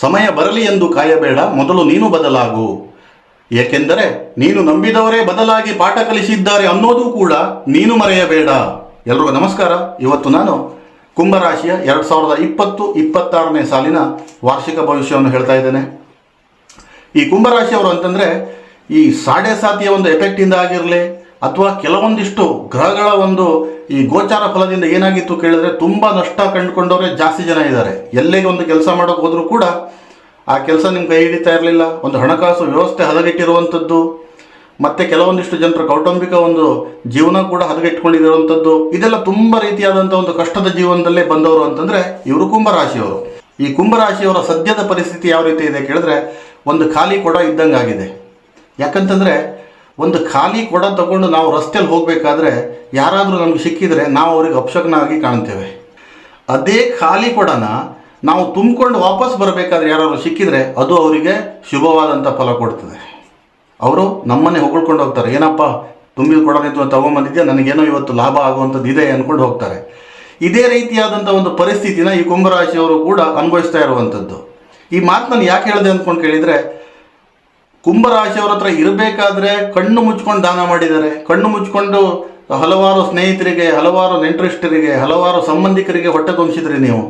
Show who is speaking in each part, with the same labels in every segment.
Speaker 1: ಸಮಯ ಬರಲಿ ಎಂದು ಕಾಯಬೇಡ, ಮೊದಲು ನೀನು ಬದಲಾಗು. ಏಕೆಂದರೆ ನೀನು ನಂಬಿದವರೇ ಬದಲಾಗಿ ಪಾಠ ಕಲಿಸಿದ್ದಾರೆ ಅನ್ನೋದು ಕೂಡ ನೀನು ಮರೆಯಬೇಡ. ಎಲ್ರಿಗೂ ನಮಸ್ಕಾರ. ಇವತ್ತು ನಾನು ಕುಂಭರಾಶಿಯ ಎರಡು ಸಾವಿರದ ಇಪ್ಪತ್ತು, ಇಪ್ಪತ್ತಾರನೇ ಸಾಲಿನ ವಾರ್ಷಿಕ ಭವಿಷ್ಯವನ್ನು ಹೇಳ್ತಾ ಇದ್ದೇನೆ. ಈ ಕುಂಭರಾಶಿಯವರು ಅಂತಂದರೆ ಈ ಸಾಡೆ ಸಾತಿಯ ಒಂದು ಎಫೆಕ್ಟಿಂದ ಆಗಿರಲಿ ಅಥವಾ ಕೆಲವೊಂದಿಷ್ಟು ಗ್ರಹಗಳ ಒಂದು ಈ ಗೋಚಾರ ಫಲದಿಂದ ಏನಾಗಿತ್ತು ಕೇಳಿದ್ರೆ ತುಂಬ ನಷ್ಟ ಕಂಡುಕೊಂಡವರೇ ಜಾಸ್ತಿ ಜನ ಇದ್ದಾರೆ. ಎಲ್ಲೇ ಒಂದು ಕೆಲಸ ಮಾಡೋಕೆ ಹೋದರೂ ಕೂಡ ಆ ಕೆಲಸ ನಿಮ್ಮ ಕೈ ಹಿಡಿತಾ ಇರಲಿಲ್ಲ. ಒಂದು ಹಣಕಾಸು ವ್ಯವಸ್ಥೆ ಹದಗೆಟ್ಟಿರುವಂಥದ್ದು ಮತ್ತು ಕೆಲವೊಂದಿಷ್ಟು ಜನರ ಕೌಟುಂಬಿಕ ಒಂದು ಜೀವನ ಕೂಡ ಹದಗೆಟ್ಕೊಂಡಿರುವಂಥದ್ದು ಇದೆಲ್ಲ ತುಂಬ ರೀತಿಯಾದಂಥ ಒಂದು ಕಷ್ಟದ ಜೀವನದಲ್ಲೇ ಬಂದವರು ಅಂತಂದರೆ ಇವರು ಕುಂಭರಾಶಿಯವರು. ಈ ಕುಂಭರಾಶಿಯವರ ಸದ್ಯದ ಪರಿಸ್ಥಿತಿ ಯಾವ ರೀತಿ ಇದೆ ಕೇಳಿದ್ರೆ ಒಂದು ಖಾಲಿ ಕೊಡ ಇದ್ದಂಗಾಗಿದೆ. ಯಾಕಂತಂದರೆ ಒಂದು ಖಾಲಿ ಕೊಡ ತಗೊಂಡು ನಾವು ರಸ್ತೆಯಲ್ಲಿ ಹೋಗಬೇಕಾದ್ರೆ ಯಾರಾದರೂ ನಮ್ಗೆ ಸಿಕ್ಕಿದರೆ ನಾವು ಅವ್ರಿಗೆ ಅಪಶಕನಾಗಿ ಕಾಣ್ತೇವೆ. ಅದೇ ಖಾಲಿ ಕೊಡನ ನಾವು ತುಂಬಿಕೊಂಡು ವಾಪಸ್ ಬರಬೇಕಾದ್ರೆ ಯಾರಾದರೂ ಸಿಕ್ಕಿದರೆ ಅದು ಅವರಿಗೆ ಶುಭವಾದಂಥ ಫಲ ಕೊಡ್ತದೆ. ಅವರು ನಮ್ಮನ್ನೇ ಹೊಗಳ್ಕೊಂಡು ಹೋಗ್ತಾರೆ. ಏನಪ್ಪ, ತುಂಬಿದ ಅಂತ ತಗೊಂಬಂದಿದ್ಯಾ? ನನಗೇನೋ ಇವತ್ತು ಲಾಭ ಆಗುವಂಥದ್ದು ಇದೆ ಅಂದ್ಕೊಂಡು ಹೋಗ್ತಾರೆ. ಇದೇ ರೀತಿಯಾದಂಥ ಒಂದು ಪರಿಸ್ಥಿತಿನ ಈ ಕುಂಭರಾಶಿಯವರು ಕೂಡ ಅನುಭವಿಸ್ತಾ ಇರುವಂಥದ್ದು. ಈ ಮಾತು ಯಾಕೆ ಹೇಳಿದೆ ಅಂದ್ಕೊಂಡು ಕೇಳಿದರೆ ಕುಂಭರಾಶಿಯವರ ಹತ್ರ ಇರಬೇಕಾದ್ರೆ ಕಣ್ಣು ಮುಚ್ಕೊಂಡು ದಾನ ಮಾಡಿದ್ದಾರೆ. ಕಣ್ಣು ಮುಚ್ಕೊಂಡು ಹಲವಾರು ಸ್ನೇಹಿತರಿಗೆ, ಹಲವಾರು ನೆಂಟರಿಷ್ಟರಿಗೆ, ಹಲವಾರು ಸಂಬಂಧಿಕರಿಗೆ ಹೊಟ್ಟೆ ತುಂಬಿಸಿದ್ರಿ ನೀವು.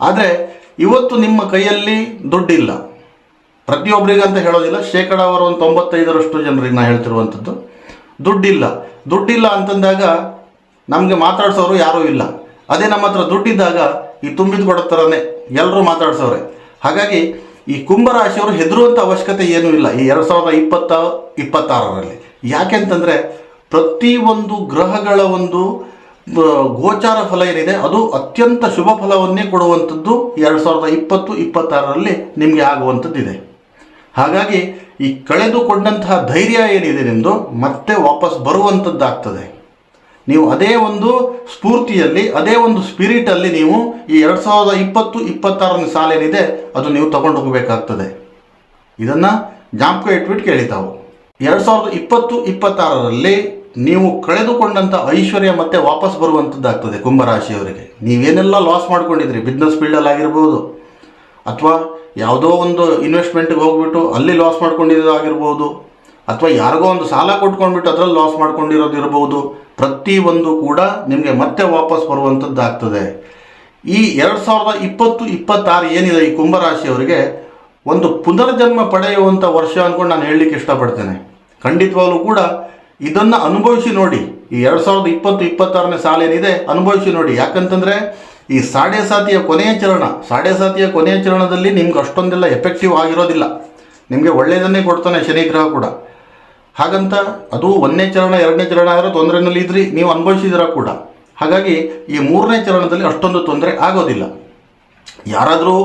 Speaker 1: ಆದರೆ ಇವತ್ತು ನಿಮ್ಮ ಕೈಯಲ್ಲಿ ದುಡ್ಡಿಲ್ಲ. ಪ್ರತಿಯೊಬ್ಬರಿಗಂತ ಹೇಳೋದಿಲ್ಲ. ಶೇಕಡಾವಾರು ಒಂದು ತೊಂಬತ್ತೈದರಷ್ಟು ಜನರಿಗೆ ನಾನು ಹೇಳ್ತಿರುವಂಥದ್ದು. ದುಡ್ಡಿಲ್ಲ. ದುಡ್ಡಿಲ್ಲ ಅಂತಂದಾಗ ನಮಗೆ ಮಾತಾಡ್ಸೋರು ಯಾರೂ ಇಲ್ಲ. ಅದೇ ನಮ್ಮ ಹತ್ರ ದುಡ್ಡಿದ್ದಾಗ ಈ ತುಂಬಿದ ಕೊಡೋ ಥರನೇ ಎಲ್ಲರೂ ಮಾತಾಡ್ಸೋರೆ ಹಾಗಾಗಿ ಈ ಕುಂಭರಾಶಿಯವರು ಹೆದರುವಂಥ ಅವಶ್ಯಕತೆ ಏನೂ ಇಲ್ಲ. ಈ ಎರಡು ಸಾವಿರದ ಇಪ್ಪತ್ತ, ಇಪ್ಪತ್ತಾರರಲ್ಲಿ. ಯಾಕೆಂತಂದರೆ ಪ್ರತಿಯೊಂದು ಗ್ರಹಗಳ ಒಂದು ಗೋಚಾರ ಫಲ ಏನಿದೆ, ಅದು ಅತ್ಯಂತ ಶುಭ ಫಲವನ್ನೇ ಕೊಡುವಂಥದ್ದು ಎರಡು ಸಾವಿರದ ಇಪ್ಪತ್ತು, ಇಪ್ಪತ್ತಾರರಲ್ಲಿ ನಿಮಗೆ ಆಗುವಂಥದ್ದಿದೆ ಹಾಗಾಗಿ ಈ ಕಳೆದುಕೊಂಡಂತಹ ಧೈರ್ಯ ಏನಿದೆ ನಿಮ್ಮದು ಮತ್ತೆ ವಾಪಸ್ ಬರುವಂಥದ್ದಾಗ್ತದೆ ನೀವು ಅದೇ ಒಂದು ಸ್ಫೂರ್ತಿಯಲ್ಲಿ, ಅದೇ ಒಂದು ಸ್ಪಿರಿಟಲ್ಲಿ ನೀವು ಈ ಎರಡು ಸಾವಿರದ ಇಪ್ಪತ್ತು, ಇಪ್ಪತ್ತಾರನೇ ಸಾಲೇನಿದೆ ಅದು ನೀವು ತಗೊಂಡು ಹೋಗಬೇಕಾಗ್ತದೆ. ಇದನ್ನು ಜ್ಞಾಪಕ ಇಟ್ಬಿಟ್ಟು ಕೇಳಿತಾವು ಎರಡು ಸಾವಿರದ ಇಪ್ಪತ್ತು, ಇಪ್ಪತ್ತಾರರಲ್ಲಿ ನೀವು ಕಳೆದುಕೊಂಡಂಥ ಐಶ್ವರ್ಯ ಮತ್ತೆ ವಾಪಸ್ ಬರುವಂಥದ್ದಾಗ್ತದೆ ಕುಂಭರಾಶಿಯವರಿಗೆ. ನೀವೇನೆಲ್ಲ ಲಾಸ್ ಮಾಡ್ಕೊಂಡಿದ್ರಿ? ಬಿಸ್ನೆಸ್ ಫೀಲ್ಡಲ್ಲಿ ಆಗಿರ್ಬೋದು. ಅಥವಾ ಯಾವುದೋ ಒಂದು ಇನ್ವೆಸ್ಟ್ಮೆಂಟ್ಗೆ ಹೋಗ್ಬಿಟ್ಟು ಅಲ್ಲಿ ಲಾಸ್ ಮಾಡ್ಕೊಂಡಿರೋದು ಆಗಿರ್ಬೋದು ಅಥವಾ ಯಾರಿಗೋ ಒಂದು ಸಾಲ ಕೊಟ್ಕೊಂಡ್ಬಿಟ್ಟು ಅದರಲ್ಲಿ ಲಾಸ್ ಮಾಡ್ಕೊಂಡಿರೋದು ಇರ್ಬೋದು ಪ್ರತಿಯೊಂದು ಕೂಡ ನಿಮಗೆ ಮತ್ತೆ ವಾಪಸ್ ಬರುವಂಥದ್ದು ಆಗ್ತದೆ. ಈ ಎರಡು ಸಾವಿರದ ಇಪ್ಪತ್ತು, ಇಪ್ಪತ್ತಾರು ಏನಿದೆ ಈ ಕುಂಭರಾಶಿಯವರಿಗೆ, ಒಂದು ಪುನರ್ಜನ್ಮ ಪಡೆಯುವಂಥ ವರ್ಷ ಅಂದ್ಕೊಂಡು ನಾನು ಹೇಳಲಿಕ್ಕೆ ಇಷ್ಟಪಡ್ತೇನೆ. ಖಂಡಿತವಾಗ್ಲೂ ಕೂಡ ಇದನ್ನು ಅನುಭವಿಸಿ ನೋಡಿ. ಈ ಎರಡು ಸಾವಿರದ ಇಪ್ಪತ್ತು, ಇಪ್ಪತ್ತಾರನೇ ಸಾಲ ಏನಿದೆ, ಅನುಭವಿಸಿ ನೋಡಿ. ಯಾಕಂತಂದರೆ ಈ ಸಾಡೆ ಸಾತಿಯ ಕೊನೆಯ ಚರಣ, ಸಾಡೆ ಸಾತಿಯ ಕೊನೆಯ ಚರಣದಲ್ಲಿ ನಿಮ್ಗೆ ಅಷ್ಟೊಂದೆಲ್ಲ ಎಫೆಕ್ಟಿವ್ ಆಗಿರೋದಿಲ್ಲ. ನಿಮಗೆ ಒಳ್ಳೆಯದನ್ನೇ ಕೊಡ್ತಾನೆ ಶನಿ ಗ್ರಹ ಕೂಡ. ಹಾಗಂತ ಅದು ಒಂದನೇ ಚರಣ, ಎರಡನೇ ಚರಣ ಆದರೆ ತೊಂದರೆನಲ್ಲಿ ಇದ್ರಿ, ನೀವು ಅನುಭವಿಸಿದಿರ ಕೂಡ. ಹಾಗಾಗಿ ಈ ಮೂರನೇ ಚರಣದಲ್ಲಿ ಅಷ್ಟೊಂದು ತೊಂದರೆ ಆಗೋದಿಲ್ಲ. ಯಾರಾದರೂ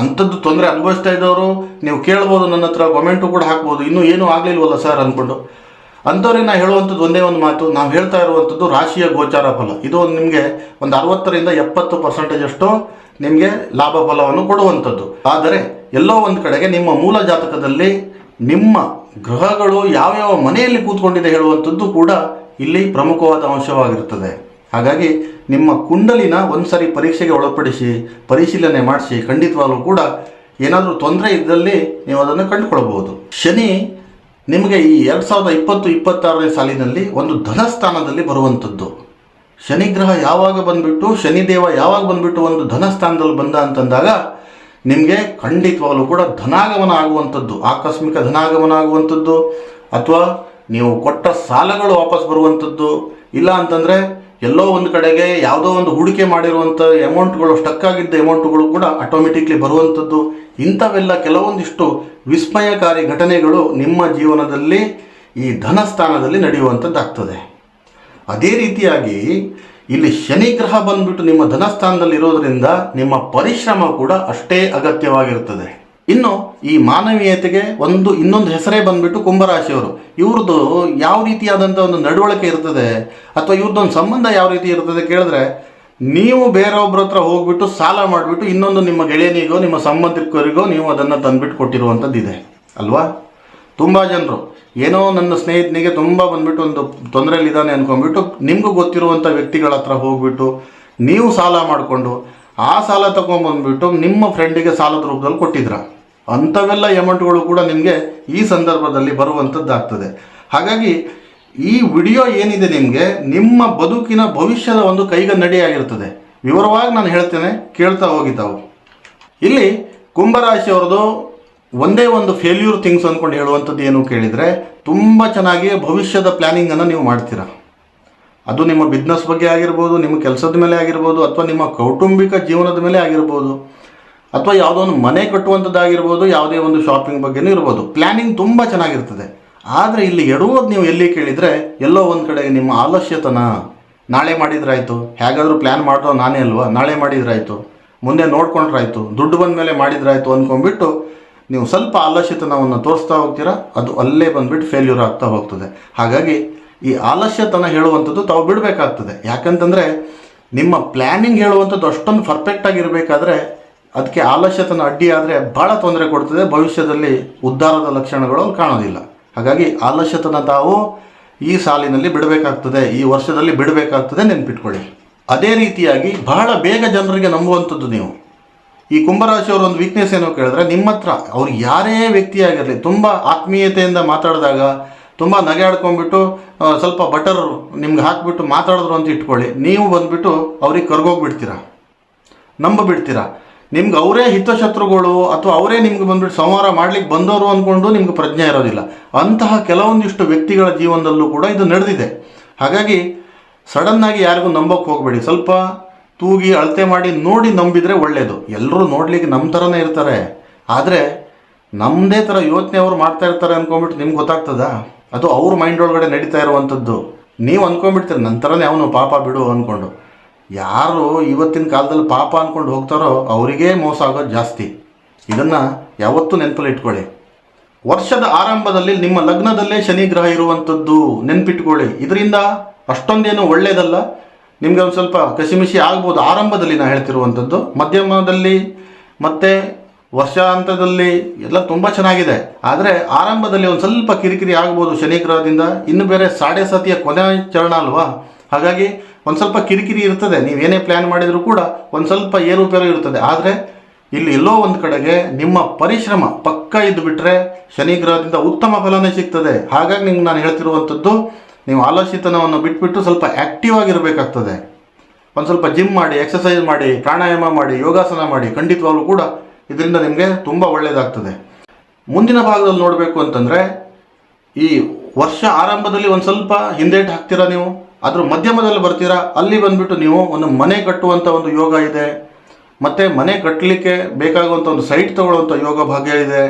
Speaker 1: ಅಂಥದ್ದು ತೊಂದರೆ ಅನುಭವಿಸ್ತಾ ಇದ್ದವರು, ನೀವು ಕೇಳ್ಬೋದು ನನ್ನ ಹತ್ರ ಕಮೆಂಟು ಕೂಡ ಹಾಕ್ಬೋದು, ಇನ್ನೂ ಏನೂ ಆಗಲಿಲ್ವಲ್ಲ ಸರ್ ಅಂದ್ಕೊಂಡು. ಅಂಥವ್ರಿಗೆ ನಾನು ಹೇಳುವಂಥದ್ದು ಒಂದೇ ಒಂದು ಮಾತು, ನಾವು ಹೇಳ್ತಾ ಇರುವಂಥದ್ದು ರಾಶಿಯ ಗೋಚಾರ ಫಲ. ಇದು ಒಂದು ನಿಮಗೆ ಒಂದು ಅರವತ್ತರಿಂದ ಎಪ್ಪತ್ತು ಪರ್ಸೆಂಟೇಜ್ ಅಷ್ಟು ನಿಮಗೆ ಲಾಭ ಫಲವನ್ನು ಕೊಡುವಂಥದ್ದು. ಆದರೆ ಎಲ್ಲೋ ಒಂದು ಕಡೆಗೆ ನಿಮ್ಮ ಮೂಲ ಜಾತಕದಲ್ಲಿ ನಿಮ್ಮ ಗ್ರಹಗಳು ಯಾವ್ಯಾವ ಮನೆಯಲ್ಲಿ ಕೂತ್ಕೊಂಡಿದೆ ಹೇಳುವಂಥದ್ದು ಕೂಡ ಇಲ್ಲಿ ಪ್ರಮುಖವಾದ ಅಂಶವಾಗಿರುತ್ತದೆ. ಹಾಗಾಗಿ ನಿಮ್ಮ ಕುಂಡಲಿನ ಒಂದ್ಸರಿ ಪರೀಕ್ಷೆಗೆ ಒಳಪಡಿಸಿ, ಪರಿಶೀಲನೆ ಮಾಡಿಸಿ, ಖಂಡಿತವಾಗಲೂ ಕೂಡ ಏನಾದರೂ ತೊಂದರೆ ಇದ್ದಲ್ಲಿ ನೀವು ಅದನ್ನು ಕಂಡುಕೊಳ್ಬಹುದು ಶನಿ ನಿಮಗೆ ಈ ಎರಡು ಸಾವಿರದ ಇಪ್ಪತ್ತು, ಇಪ್ಪತ್ತಾರನೇ ಸಾಲಿನಲ್ಲಿ ಒಂದು ಧನಸ್ಥಾನದಲ್ಲಿ ಬರುವಂಥದ್ದು. ಶನಿಗ್ರಹ ಯಾವಾಗ ಬಂದ್ಬಿಟ್ಟು, ಶನಿದೇವ ಯಾವಾಗ ಬಂದ್ಬಿಟ್ಟು ಒಂದು ಧನಸ್ಥಾನದಲ್ಲಿ ಬಂದ ಅಂತಂದಾಗ ನಿಮಗೆ ಖಂಡಿತವಾಗಲೂ ಕೂಡ ಧನಾಗಮನ ಆಗುವಂಥದ್ದು ಆಕಸ್ಮಿಕ ಧನಾಗಮನ ಆಗುವಂಥದ್ದು ಅಥವಾ ನೀವು ಕೊಟ್ಟ ಸಾಲಗಳು ವಾಪಸ್ ಬರುವಂಥದ್ದು, ಇಲ್ಲ ಅಂತಂದರೆ ಎಲ್ಲೋ ಒಂದು ಕಡೆಗೆ ಯಾವುದೋ ಒಂದು ಹೂಡಿಕೆ ಮಾಡಿರುವಂಥ ಅಮೌಂಟ್ಗಳು ಸ್ಟಕ್ ಆಗಿದ್ದ ಅಮೌಂಟ್ಗಳು ಕೂಡ ಆಟೋಮೆಟಿಕ್ಲಿ ಬರುವಂಥದ್ದು. ಇಂಥವೆಲ್ಲ ಕೆಲವೊಂದಿಷ್ಟು ವಿಸ್ಮಯಕಾರಿ ಘಟನೆಗಳು ನಿಮ್ಮ ಜೀವನದಲ್ಲಿ ಈ ಧನಸ್ಥಾನದಲ್ಲಿ ನಡೆಯುವಂಥದ್ದಾಗ್ತದೆ. ಅದೇ ರೀತಿಯಾಗಿ ಇಲ್ಲಿ ಶನಿ ಗ್ರಹ ಬಂದ್ಬಿಟ್ಟು ನಿಮ್ಮ ಧನಸ್ಥಾನದಲ್ಲಿ ಇರೋದ್ರಿಂದ ನಿಮ್ಮ ಪರಿಶ್ರಮ ಕೂಡ ಅಷ್ಟೇ ಅಗತ್ಯವಾಗಿರುತ್ತದೆ. ಇನ್ನು ಈ ಮಾನವೀಯತೆಗೆ ಒಂದು ಇನ್ನೊಂದು ಹೆಸರೇ ಬಂದ್ಬಿಟ್ಟು ಕುಂಭರಾಶಿಯವರು. ಇವ್ರದ್ದು ಯಾವ ರೀತಿಯಾದಂಥ ಒಂದು ನಡವಳಿಕೆ ಇರ್ತದೆ ಅಥವಾ ಇವ್ರದ್ದೊಂದು ಸಂಬಂಧ ಯಾವ ರೀತಿ ಇರ್ತದೆ ಕೇಳಿದ್ರೆ ನೀವು ಬೇರೊಬ್ಬರ ಹತ್ರ ಹೋಗ್ಬಿಟ್ಟು ಸಾಲ ಮಾಡಿಬಿಟ್ಟು ಇನ್ನೊಂದು ನಿಮ್ಮ ಗೆಳೆಯನಿಗೋ, ನಿಮ್ಮ ಸಂಬಂಧಿಕರಿಗೋ ನೀವು ಅದನ್ನು ತಂದ್ಬಿಟ್ಟು ಕೊಟ್ಟಿರುವಂಥದ್ದಿದೆ ಅಲ್ವಾ? ತುಂಬ ಜನರು. ಏನೋ ನನ್ನ ಸ್ನೇಹಿತನಿಗೆ ತುಂಬ ಬಂದ್ಬಿಟ್ಟು ಒಂದು ತೊಂದರೆಯಲ್ಲಿದ್ದಾನೆ ಅಂದ್ಕೊಂಡ್ಬಿಟ್ಟು ನಿಮಗೂ ಗೊತ್ತಿರುವಂಥ ವ್ಯಕ್ತಿಗಳ ಹತ್ರ ಹೋಗ್ಬಿಟ್ಟು ನೀವು ಸಾಲ ಮಾಡಿಕೊಂಡು ಆ ಸಾಲ ತಗೊಂಬಂದ್ಬಿಟ್ಟು ನಿಮ್ಮ ಫ್ರೆಂಡಿಗೆ ಸಾಲದ ರೂಪದಲ್ಲಿ ಕೊಟ್ಟಿದ್ರ. ಅಂಥವೆಲ್ಲ ಅಮೌಂಟ್ಗಳು ಕೂಡ ನಿಮಗೆ ಈ ಸಂದರ್ಭದಲ್ಲಿ ಬರುವಂಥದ್ದಾಗ್ತದೆ ಹಾಗಾಗಿ ಈ ವಿಡಿಯೋ ಏನಿದೆ ನಿಮಗೆ, ನಿಮ್ಮ ಬದುಕಿನ ಭವಿಷ್ಯದ ಒಂದು ಕೈಗನ್ನಡಿಯಾಗಿರ್ತದೆ ವಿವರವಾಗಿ ನಾನು ಹೇಳ್ತೇನೆ, ಕೇಳ್ತಾ ಹೋಗಿ ತಾವು. ಇಲ್ಲಿ ಕುಂಭರಾಶಿಯವ್ರದ್ದು ಒಂದೇ ಒಂದು ಫೇಲ್ಯೂರ್ ಥಿಂಗ್ಸ್ ಅಂದ್ಕೊಂಡು ಹೇಳುವಂಥದ್ದು ಏನು ಕೇಳಿದರೆ, ತುಂಬ ಚೆನ್ನಾಗಿ ಭವಿಷ್ಯದ ಪ್ಲ್ಯಾನಿಂಗನ್ನು ನೀವು ಮಾಡ್ತೀರಾ. ಅದು ನಿಮ್ಮ ಬಿಸ್ನೆಸ್ ಬಗ್ಗೆ ಆಗಿರ್ಬೋದು, ನಿಮ್ಮ ಕೆಲಸದ ಮೇಲೆ ಆಗಿರ್ಬೋದು, ಅಥವಾ ನಿಮ್ಮ ಕೌಟುಂಬಿಕ ಜೀವನದ ಮೇಲೆ ಆಗಿರ್ಬೋದು, ಅಥವಾ ಯಾವುದೋ ಒಂದು ಮನೆ ಕಟ್ಟುವಂಥದ್ದಾಗಿರ್ಬೋದು, ಯಾವುದೇ ಒಂದು ಶಾಪಿಂಗ್ ಬಗ್ಗೆನೂ ಇರ್ಬೋದು. ಪ್ಲ್ಯಾನಿಂಗ್ ತುಂಬ ಚೆನ್ನಾಗಿರ್ತದೆ. ಆದರೆ ಇಲ್ಲಿ ಎಡುವುದು ನೀವು ಎಲ್ಲಿ ಕೇಳಿದರೆ, ಎಲ್ಲೋ ಒಂದು ಕಡೆ ನಿಮ್ಮ ಆಲಸ್ಯತನ, ನಾಳೆ ಮಾಡಿದ್ರಾಯಿತು, ಹೇಗಾದರೂ ಪ್ಲ್ಯಾನ್ ಮಾಡೋ ನಾನೇ ಅಲ್ವಾ, ನಾಳೆ ಮಾಡಿದ್ರಾಯಿತು, ಮುಂದೆ ನೋಡ್ಕೊಂಡ್ರಾಯ್ತು, ದುಡ್ಡು ಬಂದ ಮೇಲೆ ಮಾಡಿದ್ರಾಯಿತು ಅಂದ್ಕೊಂಡ್ಬಿಟ್ಟು ನೀವು ಸ್ವಲ್ಪ ಆಲಸ್ಯತನವನ್ನು ತೋರಿಸ್ತಾ ಹೋಗ್ತೀರಾ? ಅದು ಅಲ್ಲೇ ಬಂದ್ಬಿಟ್ಟು ಫೇಲ್ಯೂರ್ ಆಗ್ತಾ ಹೋಗ್ತದೆ. ಹಾಗಾಗಿ ಈ ಆಲಸ್ಯತನ ಹೇಳುವಂಥದ್ದು ತಾವು ಬಿಡಬೇಕಾಗ್ತದೆ. ಯಾಕಂತಂದರೆ ನಿಮ್ಮ ಪ್ಲ್ಯಾನಿಂಗ್ ಹೇಳುವಂಥದ್ದು ಅಷ್ಟೊಂದು ಪರ್ಫೆಕ್ಟ್ ಆಗಿರಬೇಕಾದ್ರೆ ಅದಕ್ಕೆ ಆಲಸ್ಯತನ ಅಡ್ಡಿ ಆದರೆ ಭಾಳ ತೊಂದರೆ ಕೊಡ್ತದೆ. ಭವಿಷ್ಯದಲ್ಲಿ ಉದ್ಧಾರದ ಲಕ್ಷಣಗಳು ಕಾಣೋದಿಲ್ಲ. ಹಾಗಾಗಿ ಆಲಸ್ಯತನ ತಾವು ಈ ಸಾಲಿನಲ್ಲಿ ಬಿಡಬೇಕಾಗ್ತದೆ. ಈ ವರ್ಷದಲ್ಲಿ ಬಿಡಬೇಕಾಗ್ತದೆ ನೆನ್ಪಿಟ್ಕೊಳ್ಳಿ. ಅದೇ ರೀತಿಯಾಗಿ ಬಹಳ ಬೇಗ ಜನರಿಗೆ ನಂಬುವಂಥದ್ದು ನೀವು. ಈ ಕುಂಭರಾಶಿಯವರ ಒಂದು ವೀಕ್ನೆಸ್ ಏನೋ ಕೇಳಿದ್ರೆ ನಿಮ್ಮ ಹತ್ರ ಅವ್ರು ಯಾರೇ ವ್ಯಕ್ತಿಯಾಗಿರಲಿ ತುಂಬ ಆತ್ಮೀಯತೆಯಿಂದ ಮಾತಾಡಿದಾಗ ತುಂಬ ನಗೆಯಾಡ್ಕೊಂಡ್ಬಿಟ್ಟು ಆ, ಸ್ವಲ್ಪ ಬಟರ್ ನಿಮ್ಗೆ ಹಾಕಿಬಿಟ್ಟು ಮಾತಾಡಿದ್ರು ಅಂತ ಇಟ್ಕೊಳ್ಳಿ. ನೀವು ಬಂದುಬಿಟ್ಟು ಅವ್ರಿಗೆ ಕರ್ಗೋಗ್ಬಿಡ್ತೀರಾ? ನಂಬಿಬಿಡ್ತೀರಾ? ನಿಮ್ಗೆ ಅವರೇ ಹಿತಶತ್ರುಗಳು ಅಥವಾ ಅವರೇ ನಿಮ್ಗೆ ಬಂದ್ಬಿಟ್ಟು ಸಂಹಾರ ಮಾಡ್ಲಿಕ್ಕೆ ಬಂದವರು ಅಂದ್ಕೊಂಡು ನಿಮ್ಗೆ ಪ್ರಜ್ಞೆ ಇರೋದಿಲ್ಲ. ಅಂತಹ ಕೆಲವೊಂದಿಷ್ಟು ವ್ಯಕ್ತಿಗಳ ಜೀವನದಲ್ಲೂ ಕೂಡ ಇದು ನಡೆದಿದೆ. ಹಾಗಾಗಿ ಸಡನ್ನಾಗಿ ಯಾರಿಗೂ ನಂಬೋಕೆ ಹೋಗಬೇಡಿ. ಸ್ವಲ್ಪ ತೂಗಿ ಅಳತೆ ಮಾಡಿ ನೋಡಿ ನಂಬಿದರೆ ಒಳ್ಳೆಯದು ಎಲ್ಲರೂ ನೋಡಲಿಕ್ಕೆ ನಮ್ಮ ಥರನೇ ಇರ್ತಾರೆ. ಆದರೆ ನಮ್ಮದೇ ಥರ ಯೋಚನೆ ಅವ್ರು ಮಾಡ್ತಾ ಇರ್ತಾರೆ ಅಂದ್ಕೊಂಬಿಟ್ಟು ನಿಮ್ಗೆ ಗೊತ್ತಾಗ್ತದಾ? ಅದು ಅವ್ರ ಮೈಂಡ್ ಒಳಗಡೆ ನಡೀತಾ ಇರುವಂಥದ್ದು ನೀವು ಅಂದ್ಕೊಂಬಿಡ್ತೀರಿ ನನ್ನ ಥರನೇ ಅವನು ಪಾಪ ಬಿಡು ಅಂದ್ಕೊಂಡು ಯಾರು ಇವತ್ತಿನ ಕಾಲದಲ್ಲಿ ಪಾಪ ಅಂದ್ಕೊಂಡು ಹೋಗ್ತಾರೋ ಅವರಿಗೇ ಮೋಸ ಆಗೋದು ಜಾಸ್ತಿ. ಇದನ್ನು ಯಾವತ್ತೂ ನೆನಪಲ್ಲಿ ಇಟ್ಕೊಳ್ಳಿ. ವರ್ಷದ ಆರಂಭದಲ್ಲಿ ನಿಮ್ಮ ಲಗ್ನದಲ್ಲೇ ಶನಿ ಗ್ರಹ ಇರುವಂಥದ್ದು ನೆನಪಿಟ್ಕೊಳ್ಳಿ. ಇದರಿಂದ ಅಷ್ಟೊಂದೇನು ಒಳ್ಳೆಯದಲ್ಲ ನಿಮಗೆ ಒಂದು ಸ್ವಲ್ಪ ಕಸಿಮಿಸಿ ಆಗ್ಬೋದು. ಆರಂಭದಲ್ಲಿ ನಾನು ಹೇಳ್ತಿರುವಂಥದ್ದು, ಮಧ್ಯಮದಲ್ಲಿ ಮತ್ತು ವರ್ಷಾಂತದಲ್ಲಿ ಎಲ್ಲ ತುಂಬ ಚೆನ್ನಾಗಿದೆ. ಆದರೆ ಆರಂಭದಲ್ಲಿ ಒಂದು ಸ್ವಲ್ಪ ಕಿರಿಕಿರಿ ಆಗ್ಬೋದು ಶನಿ ಗ್ರಹದಿಂದ. ಇನ್ನು ಬೇರೆ ಸಾಡೆ ಸತಿಯ ಕೊನೆ ಚರಣ ಅಲ್ವಾ? ಹಾಗಾಗಿ ಒಂದು ಸ್ವಲ್ಪ ಕಿರಿಕಿರಿ ಇರ್ತದೆ. ನೀವೇನೇ ಪ್ಲ್ಯಾನ್ ಮಾಡಿದರೂ ಕೂಡ ಒಂದು ಸ್ವಲ್ಪ ಏರುಪೇರು ಇರ್ತದೆ. ಆದರೆ ಇಲ್ಲಿ ಎಲ್ಲೋ ಒಂದು ಕಡೆಗೆ ನಿಮ್ಮ ಪರಿಶ್ರಮ ಪಕ್ಕ ಇದ್ದು ಬಿಟ್ಟರೆ ಶನಿ ಉತ್ತಮ ಫಲನೇ ಸಿಗ್ತದೆ. ಹಾಗಾಗಿ ನಿಮ್ಗೆ ನಾನು ಹೇಳ್ತಿರುವಂಥದ್ದು ನೀವು ಆಲೋಚಿತನವನ್ನು ಬಿಟ್ಬಿಟ್ಟು ಸ್ವಲ್ಪ ಆ್ಯಕ್ಟಿವ್ ಆಗಿರಬೇಕಾಗ್ತದೆ. ಒಂದು ಸ್ವಲ್ಪ ಜಿಮ್ ಮಾಡಿ ಎಕ್ಸಸೈಸ್ ಮಾಡಿ, ಪ್ರಾಣಾಯಾಮ ಮಾಡಿ, ಯೋಗಾಸನ ಮಾಡಿ, ಖಂಡಿತವಾಗ್ಲೂ ಕೂಡ ಇದರಿಂದ ನಿಮಗೆ ತುಂಬ ಒಳ್ಳೆಯದಾಗ್ತದೆ ಮುಂದಿನ ಭಾಗದಲ್ಲಿ ನೋಡಬೇಕು ಅಂತಂದರೆ, ಈ ವರ್ಷ ಆರಂಭದಲ್ಲಿ ಒಂದು ಸ್ವಲ್ಪ ಹಿಂದೇಟು ಹಾಕ್ತೀರಾ ನೀವು? ಅದ್ರ ಮಧ್ಯಮದಲ್ಲಿ ಬರ್ತೀರಾ? ಅಲ್ಲಿ ಬಂದ್ಬಿಟ್ಟು ನೀವು ಒಂದು ಮನೆ ಕಟ್ಟುವಂಥ ಒಂದು ಯೋಗ ಇದೆ. ಮತ್ತು ಮನೆ ಕಟ್ಟಲಿಕ್ಕೆ ಬೇಕಾಗುವಂಥ ಒಂದು ಸೈಟ್ ತಗೊಳ್ಳುವಂಥ ಯೋಗ ಭಾಗ್ಯ ಇದೆ.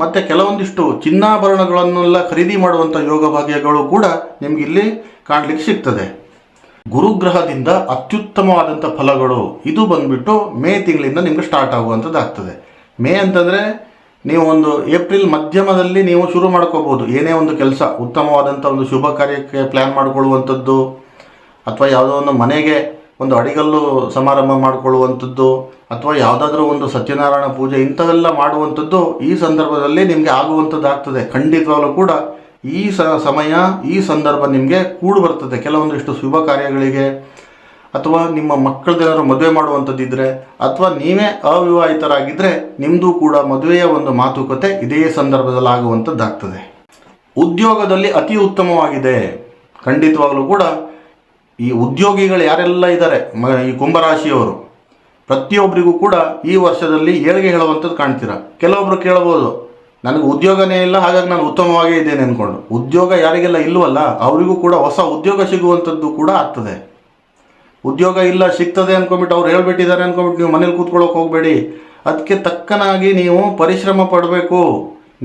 Speaker 1: ಮತ್ತು ಕೆಲವೊಂದಿಷ್ಟು ಚಿನ್ನಾಭರಣಗಳನ್ನೆಲ್ಲ ಖರೀದಿ ಮಾಡುವಂಥ ಯೋಗ ಭಾಗ್ಯಗಳು ಕೂಡ ನಿಮ್ಗೆ ಇಲ್ಲಿ ಕಾಣಲಿಕ್ಕೆ ಸಿಗ್ತದೆ. ಗುರುಗ್ರಹದಿಂದ ಅತ್ಯುತ್ತಮವಾದಂಥ ಫಲಗಳು ಇದು ಬಂದ್ಬಿಟ್ಟು ಮೇ ತಿಂಗಳಿಂದ ನಿಮ್ಗೆ ಸ್ಟಾರ್ಟ್ ಆಗುವಂಥದ್ದಾಗ್ತದೆ ಮೇ ಅಂತಂದರೆ ನೀವು ಒಂದು ಏಪ್ರಿಲ್ ಮಧ್ಯಮದಲ್ಲಿ ನೀವು ಶುರು ಮಾಡ್ಕೋಬೋದು ಏನೇ ಒಂದು ಕೆಲಸ ಉತ್ತಮವಾದಂಥ ಒಂದು ಶುಭ ಕಾರ್ಯಕ್ಕೆ ಪ್ಲ್ಯಾನ್ ಮಾಡಿಕೊಳ್ಳುವಂಥದ್ದು ಅಥವಾ ಯಾವುದೋ ಒಂದು ಮನೆಗೆ ಒಂದು ಅಡಿಗಲ್ಲು ಸಮಾರಂಭ ಮಾಡಿಕೊಳ್ಳುವಂಥದ್ದು ಅಥವಾ ಯಾವುದಾದ್ರೂ ಒಂದು ಸತ್ಯನಾರಾಯಣ ಪೂಜೆ ಇಂಥವೆಲ್ಲ ಮಾಡುವಂಥದ್ದು ಈ ಸಂದರ್ಭದಲ್ಲಿ ನಿಮಗೆ ಆಗುವಂಥದ್ದಾಗ್ತದೆ. ಖಂಡಿತವಾಗಲೂ ಕೂಡ ಈ ಸ ಸಮಯ, ಈ ಸಂದರ್ಭ ನಿಮಗೆ ಕೂಡು ಬರ್ತದೆ. ಕೆಲವೊಂದಿಷ್ಟು ಶುಭ ಕಾರ್ಯಗಳಿಗೆ ಅಥವಾ ನಿಮ್ಮ ಮಕ್ಕಳದೇನಾದ್ರು ಮದುವೆ ಮಾಡುವಂಥದ್ದಿದ್ದರೆ ಅಥವಾ ನೀವೇ ಅವಿವಾಹಿತರಾಗಿದ್ದರೆ ನಿಮ್ಮದು ಕೂಡ ಮದುವೆಯ ಒಂದು ಮಾತುಕತೆ ಇದೇ ಸಂದರ್ಭದಲ್ಲಿ ಆಗುವಂಥದ್ದಾಗ್ತದೆ. ಉದ್ಯೋಗದಲ್ಲಿ ಅತಿ ಉತ್ತಮವಾಗಿದೆ. ಖಂಡಿತವಾಗಲೂ ಕೂಡ ಈ ಉದ್ಯೋಗಿಗಳು ಯಾರೆಲ್ಲ ಇದ್ದಾರೆ, ಮ, ಈ ಕುಂಭರಾಶಿಯವರು, ಪ್ರತಿಯೊಬ್ಬರಿಗೂ ಕೂಡ ಈ ವರ್ಷದಲ್ಲಿ ಏಳಿಗೆ ಹೇಳುವಂಥದ್ದು ಕಾಣ್ತೀರ. ಕೆಲವೊಬ್ರು ಕೇಳ್ಬೋದು, ನನಗೆ ಉದ್ಯೋಗನೇ ಇಲ್ಲ, ಹಾಗಾಗಿ ನಾನು ಉತ್ತಮವಾಗೇ ಇದ್ದೇನೆ ಅಂದ್ಕೊಂಡು ಉದ್ಯೋಗ ಯಾರಿಗೆಲ್ಲ ಇಲ್ವಲ್ಲ, ಅವರಿಗೂ ಕೂಡ ಹೊಸ ಉದ್ಯೋಗ ಸಿಗುವಂಥದ್ದು ಕೂಡ ಆಗ್ತದೆ. ಉದ್ಯೋಗ ಇಲ್ಲ, ಸಿಗ್ತದೆ ಅಂದ್ಕೊಂಬಿಟ್ಟು ಅವ್ರು ಹೇಳ್ಬಿಟ್ಟಿದ್ದಾರೆ ಅಂದ್ಕೊಂಬಿಟ್ಟು ನೀವು ಮನೇಲಿ ಕೂತ್ಕೊಳ್ಳೋಕೆ ಹೋಗಬೇಡಿ. ಅದಕ್ಕೆ ತಕ್ಕನಾಗಿ ನೀವು ಪರಿಶ್ರಮ ಪಡಬೇಕು.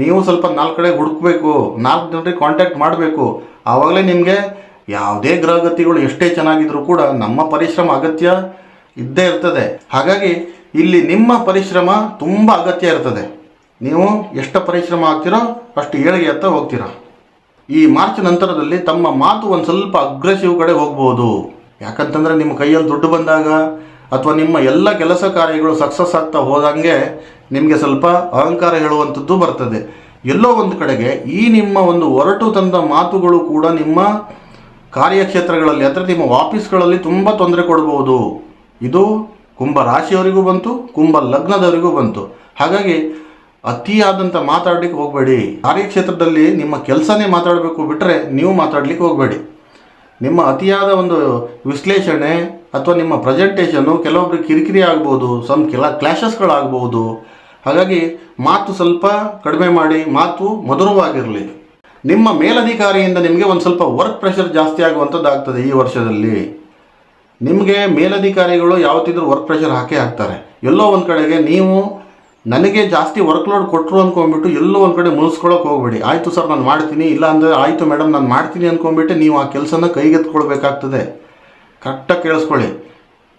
Speaker 1: ನೀವು ಸ್ವಲ್ಪ ನಾಲ್ಕು ಕಡೆ ಹುಡುಕ್ಬೇಕು, ನಾಲ್ಕು ಜನರಿಗೆ ಕಾಂಟ್ಯಾಕ್ಟ್ ಮಾಡಬೇಕು. ಆವಾಗಲೇ ನಿಮಗೆ ಯಾವುದೇ ಗ್ರಹಗತಿಗಳು ಎಷ್ಟೇ ಚೆನ್ನಾಗಿದ್ರೂ ಕೂಡ ನಮ್ಮ ಪರಿಶ್ರಮ ಅಗತ್ಯ ಇದ್ದೇ ಇರ್ತದೆ. ಹಾಗಾಗಿ ಇಲ್ಲಿ ನಿಮ್ಮ ಪರಿಶ್ರಮ ತುಂಬ ಅಗತ್ಯ ಇರ್ತದೆ. ನೀವು ಎಷ್ಟು ಪರಿಶ್ರಮ ಆಗ್ತೀರೋ ಅಷ್ಟು ಏಳಿಗೆ ಹತ್ತ ಹೋಗ್ತೀರಾ. ಈ ಮಾರ್ಚ್ ನಂತರದಲ್ಲಿ ತಮ್ಮ ಮಾತು ಒಂದು ಸ್ವಲ್ಪ ಅಗ್ರೆಸಿವ್ ಕಡೆ ಹೋಗ್ಬೋದು. ಯಾಕಂತಂದರೆ ನಿಮ್ಮ ಕೈಯಲ್ಲಿ ದುಡ್ಡು ಬಂದಾಗ ಅಥವಾ ನಿಮ್ಮ ಎಲ್ಲ ಕೆಲಸ ಕಾರ್ಯಗಳು ಸಕ್ಸಸ್ ಆಗ್ತಾ ಹೋದಂಗೆ ನಿಮಗೆ ಸ್ವಲ್ಪ ಅಹಂಕಾರ ಹೇಳುವಂಥದ್ದು ಬರ್ತದೆ. ಎಲ್ಲೋ ಒಂದು ಕಡೆಗೆ ಈ ನಿಮ್ಮ ಒಂದು ಹೊರಟು ತಂದ ಮಾತುಗಳು ಕೂಡ ನಿಮ್ಮ ಕಾರ್ಯಕ್ಷೇತ್ರಗಳಲ್ಲಿ, ಅಂದರೆ ನಿಮ್ಮ ಆಫೀಸ್ಗಳಲ್ಲಿ ತುಂಬ ತೊಂದರೆ ಕೊಡ್ಬೋದು. ಇದು ಕುಂಭ ರಾಶಿಯವರಿಗೂ ಬಂತು, ಕುಂಭ ಲಗ್ನದವರಿಗೂ ಬಂತು. ಹಾಗಾಗಿ ಅತಿಯಾದಂಥ ಮಾತಾಡಲಿಕ್ಕೆ ಹೋಗಬೇಡಿ. ಕಾರ್ಯಕ್ಷೇತ್ರದಲ್ಲಿ ನಿಮ್ಮ ಕೆಲಸನೇ ಮಾತಾಡಬೇಕು ಬಿಟ್ಟರೆ ನೀವು ಮಾತಾಡಲಿಕ್ಕೆ ಹೋಗಬೇಡಿ. ನಿಮ್ಮ ಅತಿಯಾದ ಒಂದು ವಿಶ್ಲೇಷಣೆ ಅಥವಾ ನಿಮ್ಮ ಪ್ರೆಸೆಂಟೇಷನ್ನು ಕೆಲವೊಬ್ಬರಿಗೆ ಕಿರಿಕಿರಿ ಆಗ್ಬೋದು, ಸಮ್ ಕೆಲ ಕ್ಲಾಶಸ್ಗಳಾಗ್ಬೋದು. ಹಾಗಾಗಿ ಮಾತು ಸ್ವಲ್ಪ ಕಡಿಮೆ ಮಾಡಿ, ಮಾತು ಮಧುರವಾಗಿರಲಿ. ನಿಮ್ಮ ಮೇಲಧಿಕಾರಿಯಿಂದ ನಿಮಗೆ ಒಂದು ಸ್ವಲ್ಪ ವರ್ಕ್ ಪ್ರೆಷರ್ ಜಾಸ್ತಿ ಆಗುವಂಥದ್ದು ಆಗ್ತದೆ ಈ ವರ್ಷದಲ್ಲಿ. ನಿಮಗೆ ಮೇಲಧಿಕಾರಿಗಳು ಯಾವತ್ತಿದ್ರೂ ವರ್ಕ್ ಪ್ರೆಷರ್ ಹಾಕೇ ಹಾಕ್ತಾರೆ. ಎಲ್ಲೋ ಒಂದು ಕಡೆಗೆ ನೀವು ನನಗೆ ಜಾಸ್ತಿ ವರ್ಕ್ ಲೋಡ್ ಕೊಟ್ಟರು ಅಂದ್ಕೊಂಡ್ಬಿಟ್ಟು ಎಲ್ಲೋ ಒಂದು ಕಡೆ ಮುಗಿಸ್ಕೊಳಕ್ಕೆ ಹೋಗ್ಬೇಡಿ. ಆಯಿತು ಸರ್, ನಾನು ಮಾಡ್ತೀನಿ. ಇಲ್ಲ ಅಂದರೆ ಆಯಿತು ಮೇಡಮ್ ನಾನು ಮಾಡ್ತೀನಿ ಅಂದ್ಕೊಂಡ್ಬಿಟ್ಟು ನೀವು ಆ ಕೆಲಸನ ಕೈಗೆತ್ಕೊಳ್ಬೇಕಾಗ್ತದೆ ಕರೆಕ್ಟಾಗಿ ಕೇಳಿಸ್ಕೊಳ್ಳಿ.